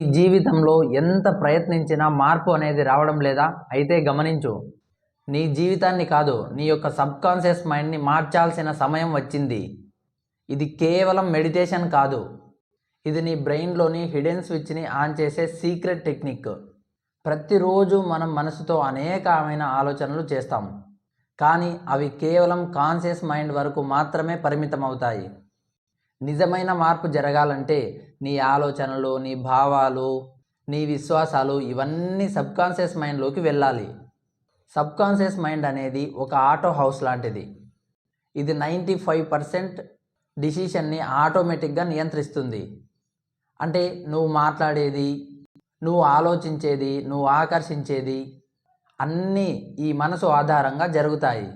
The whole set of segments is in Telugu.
జీవితంలో ఎంత ప్రయత్నించినా మార్పు అనేది రావడం లేదా? అయితే గమనించు నీ జీవితాన్ని కాదు నీ యొక్క సబ్కాన్షియస్ మైండ్ని మార్చాల్సిన సమయం వచ్చింది. ఇది కేవలం మెడిటేషన్ కాదు. ఇది నీ బ్రెయిన్లోని హిడెన్ స్విచ్ని ఆన్ చేసే సీక్రెట్ టెక్నిక్. ప్రతిరోజు మనం మనసుతో అనేకమైన ఆలోచనలు చేస్తాం. కానీ అవి కేవలం కాన్షియస్ మైండ్ వరకు మాత్రమే పరిమితం అవుతాయి నిజమైన మార్పు జరగాలంటే నీ ఆలోచనలు నీ భావాలు నీ విశ్వాసాలు ఇవన్నీ సబ్కాన్షియస్ మైండ్లోకి వెళ్ళాలి. సబ్కాన్షియస్ మైండ్ అనేది ఒక ఆటో హౌస్ లాంటిది. ఇది నైంటీ ఫైవ్ పర్సెంట్ డిసిషన్ని ఆటోమేటిక్గా నియంత్రిస్తుంది. అంటే నువ్వు మాట్లాడేది నువ్వు ఆలోచించేది నువ్వు ఆకర్షించేది అన్నీ ఈ మనసు ఆధారంగా జరుగుతాయి.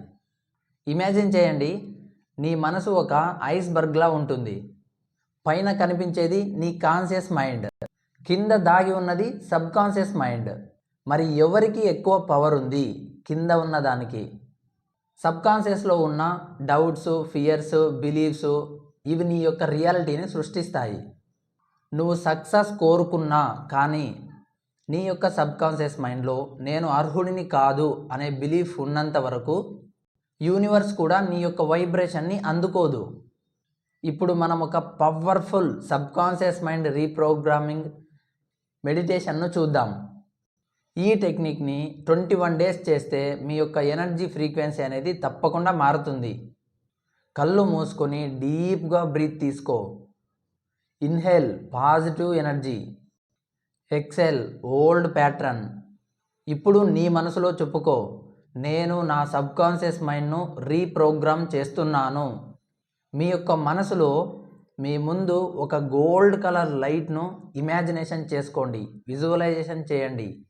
ఇమాజిన్ చేయండి నీ మనసు ఒక ఐస్బర్గ్లా ఉంటుంది. పైన కనిపించేది నీ కాన్షియస్ మైండ్. కింద దాగి ఉన్నది సబ్ కాన్షియస్ మైండ్. మరి ఎవరికి ఎక్కువ పవర్ ఉంది కింద ఉన్న దానికి? సబ్ కాన్షియస్లో ఉన్న డౌట్స్ ఫియర్స్ బిలీఫ్స్ ఇవి నీ యొక్క రియాలిటీని సృష్టిస్తాయి. నువ్వు సక్సెస్ కోరుకున్నా కానీ నీ యొక్క సబ్ కాన్షియస్ మైండ్లో నేను అర్హుడిని కాదు అనే బిలీఫ్ ఉన్నంత వరకు యూనివర్స్ కూడా నీ యొక్క వైబ్రేషన్ని అందుకోదు. ఇప్పుడు మనం ఒక పవర్ఫుల్ సబ్కాన్షియస్ మైండ్ రీప్రోగ్రామింగ్ మెడిటేషన్ను చూద్దాం. ఈ టెక్నిక్ని ట్వంటీ వన్ డేస్ చేస్తే మీ యొక్క ఎనర్జీ ఫ్రీక్వెన్సీ అనేది తప్పకుండా మారుతుంది. కళ్ళు మూసుకొని డీప్గా బ్రీత్ తీసుకో. Inhale positive energy. Exhale old pattern. ఇప్పుడు నీ మనసులో చెప్పుకో. నేను నా సబ్కాన్షియస్ మైండ్ను రీప్రోగ్రామ్ చేస్తున్నాను. మీ యొక్క మనసులో మీ ముందు ఒక గోల్డ్ కలర్ లైట్ను ఇమాజినేషన్ చేసుకోండి. విజువలైజేషన్ చేయండి.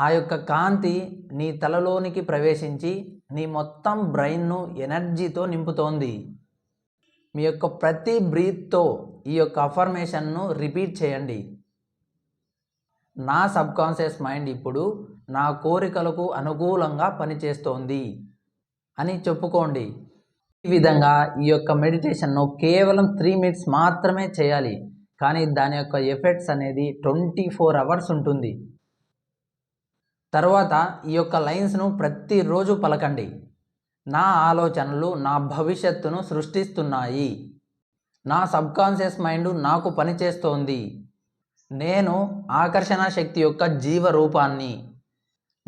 ఆ యొక్క కాంతి నీ తలలోనికి ప్రవేశించి నీ మొత్తం బ్రెయిన్ను ఎనర్జీతో నింపుతోంది. మీ యొక్క ప్రతి బ్రీత్తో ఈ యొక్క అఫర్మేషన్ను రిపీట్ చేయండి. నా సబ్కాన్షియస్ మైండ్ ఇప్పుడు నా కోరికలకు అనుకూలంగా పనిచేస్తోంది అని చెప్పుకోండి. ఈ విధంగా ఈ యొక్క మెడిటేషన్ను కేవలం త్రీ మినిట్స్ మాత్రమే చేయాలి. కానీ దాని యొక్క ఎఫెక్ట్స్ అనేది ట్వంటీ ఫోర్ అవర్స్ ఉంటుంది. తర్వాత ఈ యొక్క లైన్స్ను ప్రతిరోజు పలకండి. నా ఆలోచనలు నా భవిష్యత్తును సృష్టిస్తున్నాయి. నా సబ్కాన్షియస్ మైండ్ నాకు పనిచేస్తోంది. నేను ఆకర్షణ శక్తి యొక్క జీవ రూపాన్ని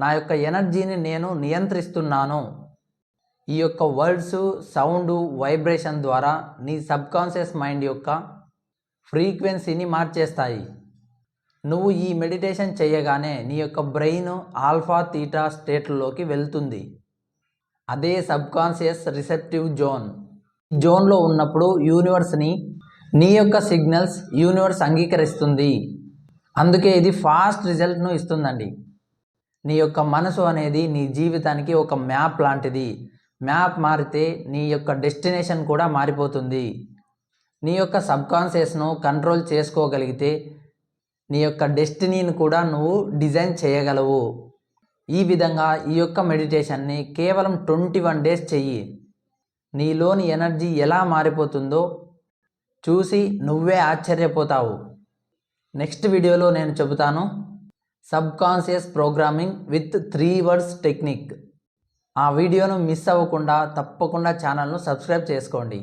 నా యొక్క ఎనర్జీని నేను నియంత్రిస్తున్నాను. ఈ యొక్క వర్డ్స్ సౌండ్ వైబ్రేషన్ ద్వారా నీ సబ్కాన్షియస్ మైండ్ యొక్క ఫ్రీక్వెన్సీని మార్చేస్తాయి. నువ్వు ఈ మెడిటేషన్ చేయగానే నీ యొక్క బ్రెయిన్ ఆల్ఫా తీటా స్టేట్లోకి వెళ్తుంది. అదే సబ్కాన్షియస్ రిసెప్టివ్ జోన్. జోన్లో ఉన్నప్పుడు యూనివర్స్ని నీ యొక్క సిగ్నల్స్ యూనివర్స్ అంగీకరిస్తుంది. అందుకే ఇది ఫాస్ట్ రిజల్ట్ను ఇస్తుందండి. నీ యొక్క మనసు అనేది నీ జీవితానికి ఒక మ్యాప్ లాంటిది. మ్యాప్ మారితే నీ యొక్క డెస్టినేషన్ కూడా మారిపోతుంది. నీ యొక్క సబ్కాన్షియస్ను కంట్రోల్ చేసుకోగలిగితే నీ యొక్క డెస్టినీని కూడా నువ్వు డిజైన్ చేయగలవు. ఈ విధంగా ఈ యొక్క మెడిటేషన్ని కేవలం ట్వంటీ వన్ డేస్ చెయ్యి. నీలోని ఎనర్జీ ఎలా మారిపోతుందో చూసి నువ్వే ఆశ్చర్యపోతావు. నెక్స్ట్ వీడియోలో నేను చెబుతాను. Subconscious programming with three words technique. ఆ వీడియోను మిస్ అవ్వకుండా తప్పకుండా ఛానల్ను సబ్స్క్రైబ్ చేసుకోండి.